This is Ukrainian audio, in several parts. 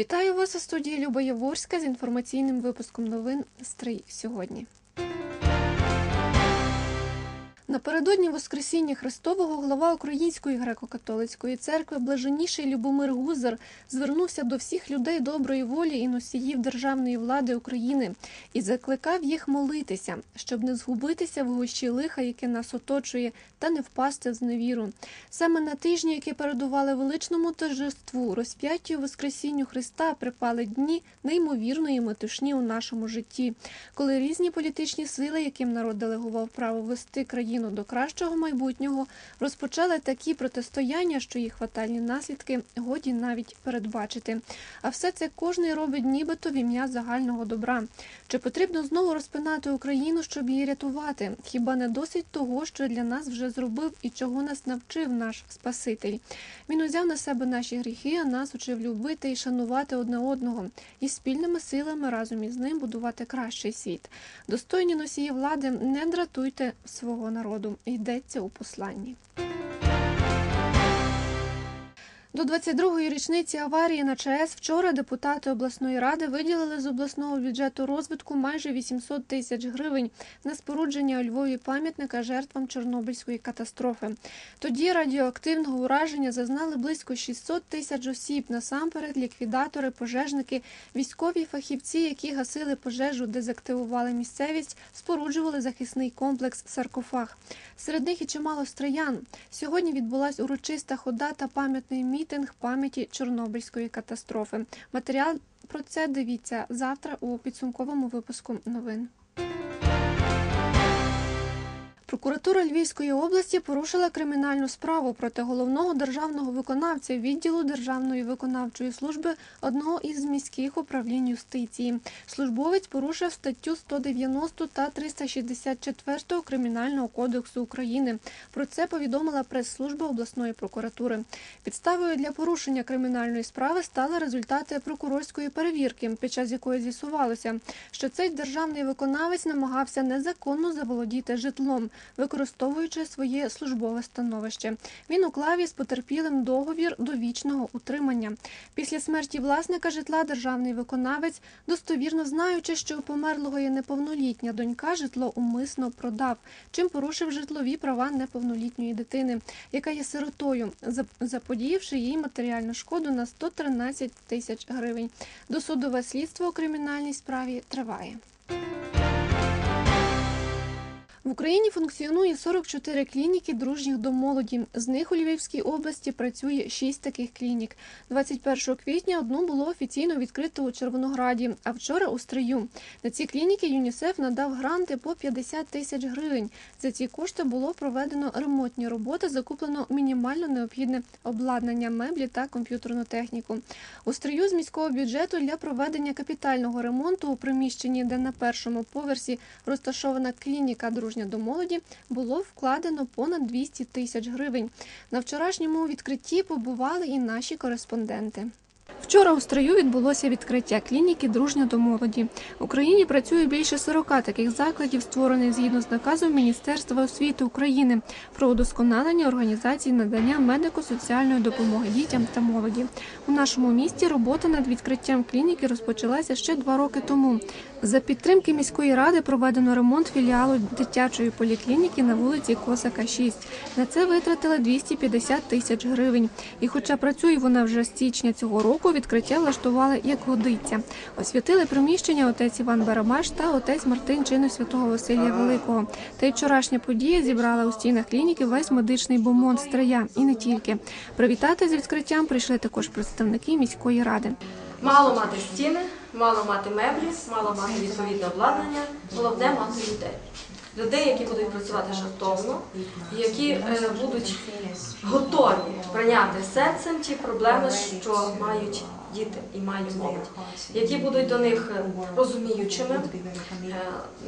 Вітаю вас у студії Люба Яворська з інформаційним випуском новин Стрий сьогодні. Напередодні Воскресіння Христового глава Української греко-католицької церкви Блаженніший Любомир Гузар звернувся до всіх людей доброї волі і носіїв державної влади України і закликав їх молитися, щоб не згубитися в гущі лиха, яке нас оточує, та не впасти в зневіру. Саме на тижні, які передували величному торжеству, розп'яттю Воскресінню Христа, припали дні неймовірної метушні у нашому житті, коли різні політичні сили, яким народ делегував право вести країну до кращого майбутнього, розпочали такі протистояння, що їх фатальні наслідки годі навіть передбачити. А все це кожний робить нібито в ім'я загального добра. Чи потрібно знову розпинати Україну, щоб її рятувати? Хіба не досить того, що для нас вже зробив і чого нас навчив наш Спаситель? Він узяв на себе наші гріхи, а нас учив любити і шанувати одне одного, і спільними силами разом із ним будувати кращий світ. Достойні носії влади, не дратуйте свого народу. Йдеться у посланні. До 22-ї річниці аварії на ЧАЕС вчора депутати обласної ради виділили з обласного бюджету розвитку майже 800 тисяч гривень на спорудження у Львові пам'ятника жертвам Чорнобильської катастрофи. Тоді радіоактивного ураження зазнали близько 600 тисяч осіб. Насамперед, ліквідатори, пожежники, військові фахівці, які гасили пожежу, дезактивували місцевість, споруджували захисний комплекс саркофаг. Серед них і чимало стриян. Сьогодні відбулась урочиста хода та пам'ятний мітинг пам'яті Чорнобильської катастрофи. Матеріал про це дивіться завтра у підсумковому випуску новин. Прокуратура Львівської області порушила кримінальну справу проти головного державного виконавця відділу Державної виконавчої служби одного із міських управлінь юстиції. Службовець порушив статтю 190 та 364 Кримінального кодексу України. Про це повідомила прес-служба обласної прокуратури. Підставою для порушення кримінальної справи стали результати прокурорської перевірки, під час якої з'ясувалося, що цей державний виконавець намагався незаконно заволодіти житлом використовуючи своє службове становище. Він уклав із потерпілим договір довічного утримання. Після смерті власника житла державний виконавець, достовірно знаючи, що у померлого є неповнолітня донька, житло умисно продав, чим порушив житлові права неповнолітньої дитини, яка є сиротою, заподіявши їй матеріальну шкоду на 113 тисяч гривень. Досудове слідство у кримінальній справі триває. В Україні функціонує 44 клініки дружніх до молоді. З них у Львівській області працює 6 таких клінік. 21 квітня одну було офіційно відкрито у Червонограді, а вчора у Стрию. На ці клініки ЮНІСЕФ надав гранти по 50 тисяч гривень. За ці кошти було проведено ремонтні роботи, закуплено мінімально необхідне обладнання, меблі та комп'ютерну техніку. У Стрию з міського бюджету для проведення капітального ремонту у приміщенні, де на першому поверсі розташована клініка дружніх до молоді було вкладено понад 200 тисяч гривень. На вчорашньому відкритті побували і наші кореспонденти. Вчора у строю відбулося відкриття клініки Дружня до молоді. В Україні працює більше 40 таких закладів, створених згідно з наказом Міністерства освіти України про удосконалення організації надання медико-соціальної допомоги дітям та молоді. У нашому місті робота над відкриттям клініки розпочалася ще два роки тому. За підтримки міської ради проведено ремонт філіалу дитячої поліклініки на вулиці Косака, 6. На це витратили 250 тисяч гривень. І, хоча працює вона вже з січня цього року, відкриття влаштували як годиться. Освятили приміщення отець Іван Барабаш та отець Мартин чину святого Василія Великого. Та й вчорашня подія зібрала у стінах клініки весь медичний бомон Стрия і не тільки. Привітати з відкриттям прийшли також представники міської ради. Мало мати стіни, мало мати меблі, мало мати відповідне обладнання, головне мати людей. Людей, які будуть працювати жартовно, які е, будуть готові прийняти серцем ті проблеми, що мають діти і мають молодь, які будуть до них розуміючими,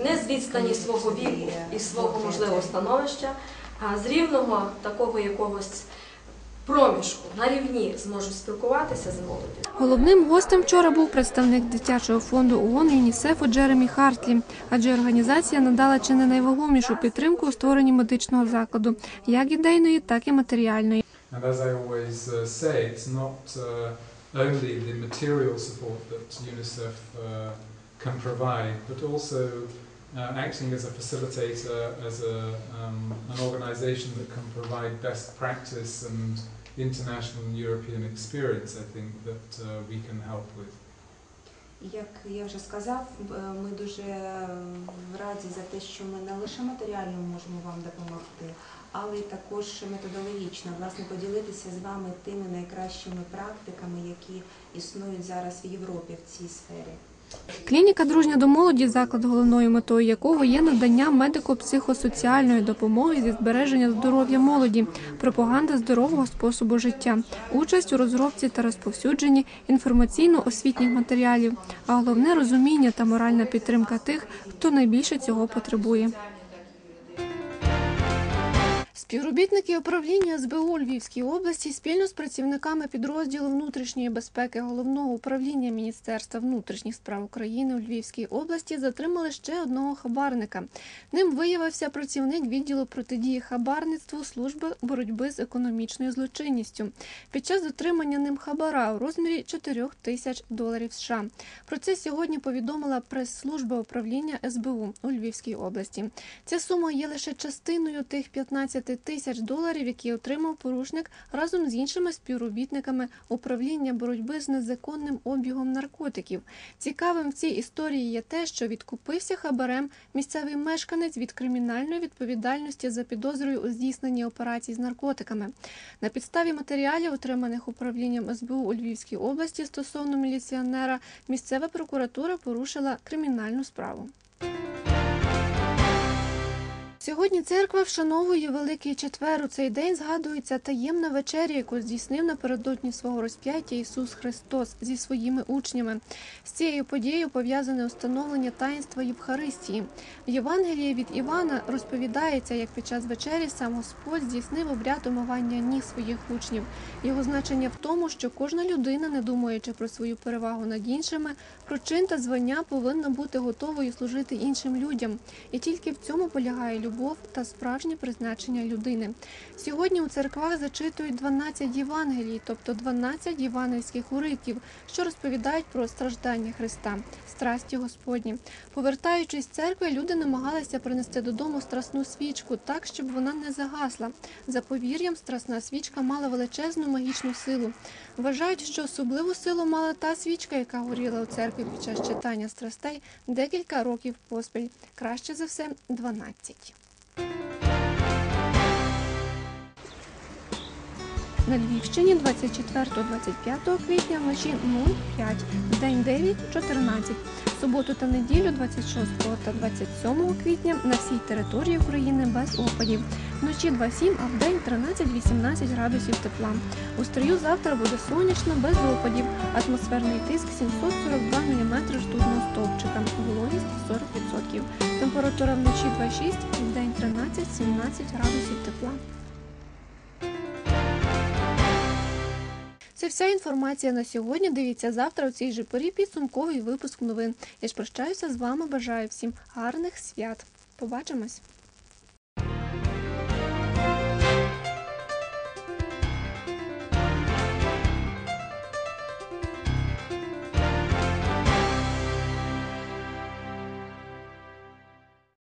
не з відстані свого віку і свого можливого становища, а з рівного такого якогось проміжку на рівні зможуть спілкуватися з молоддю. Головним гостем вчора був представник дитячого фонду ООН ЮНІСЕФу Джеремі Хартлі, адже організація надала чи не найвагомішу підтримку у створенні медичного закладу, як ідейної, так і матеріальної. And as I always uh, say, it's not uh, only the material support that UNICEF uh, can provide, but also uh, acting as a facilitator, as a, um, an organisation that can provide best practice and international and European experience, I think, that uh, we can help with. Як я вже сказав, е, ми дуже е, раді за те, що ми не лише матеріально можемо вам допомогти, але й також методологічно, власне, поділитися з вами тими найкращими практиками, які існують зараз в Європі в цій сфері. Клініка дружня до молоді, заклад головною метою якого є надання медико-психосоціальної допомоги зі збереження здоров'я молоді, пропаганда здорового способу життя, участь у розробці та розповсюдженні інформаційно-освітніх матеріалів, а головне розуміння та моральна підтримка тих, хто найбільше цього потребує. Співробітники управління СБУ Львівській області спільно з працівниками підрозділу внутрішньої безпеки головного управління Міністерства внутрішніх справ України у Львівській області затримали ще одного хабарника. Ним виявився працівник відділу протидії хабарництву служби боротьби з економічною злочинністю. Під час дотримання ним хабара у розмірі 4 тисяч доларів США. Про це сьогодні повідомила прес-служба управління СБУ у Львівській області. Ця сума є лише частиною тих 15 тисяч доларів, які отримав порушник разом з іншими співробітниками управління боротьби з незаконним обігом наркотиків. Цікавим в цій історії є те, що відкупився хабарем місцевий мешканець від кримінальної відповідальності за підозрою у здійсненні операцій з наркотиками. На підставі матеріалів, отриманих управлінням СБУ у Львівській області стосовно міліціонера, місцева прокуратура порушила кримінальну справу. Сьогодні церква вшановує Великий Четвер. У цей день згадується таємна вечеря, яку здійснив напередодні свого розп'яття Ісус Христос зі своїми учнями. З цією подією пов'язане установлення таїнства Євхаристії. В Євангелії від Івана розповідається, як під час вечері сам Господь здійснив обряд омивання ніг своїх учнів. Його значення в тому, що кожна людина, не думаючи про свою перевагу над іншими, про чин та звання повинна бути готовою служити іншим людям. І тільки в цьому полягає любов та справжнє призначення людини. Сьогодні у церквах зачитують 12 Євангелій, тобто 12 євангельських уривків, що розповідають про страждання Христа, страсті Господні. Повертаючись з церкви, люди намагалися принести додому страсну свічку так, щоб вона не загасла. За повір'ям, страсна свічка мала величезну магічну силу. Вважають, що особливу силу мала та свічка, яка горіла у церкві під час читання страстей декілька років поспіль. Краще за все 12. На Львівщині 24-25 квітня вночі 0,5, в день 9-14. Суботу та неділю 26 та 27 квітня на всій території України без опадів. Вночі 2,7, а в день 13-18 градусів тепла. У стрію завтра буде сонячно, без опадів. Атмосферний тиск 742 мм ртутного стовпчика. Вологість 40%. Температура вночі 2,6, в день 13-17 градусів тепла. Це вся інформація на сьогодні. Дивіться завтра у цій же порі підсумковий випуск новин. Я ж прощаюся з вами. Бажаю всім гарних свят. Побачимось!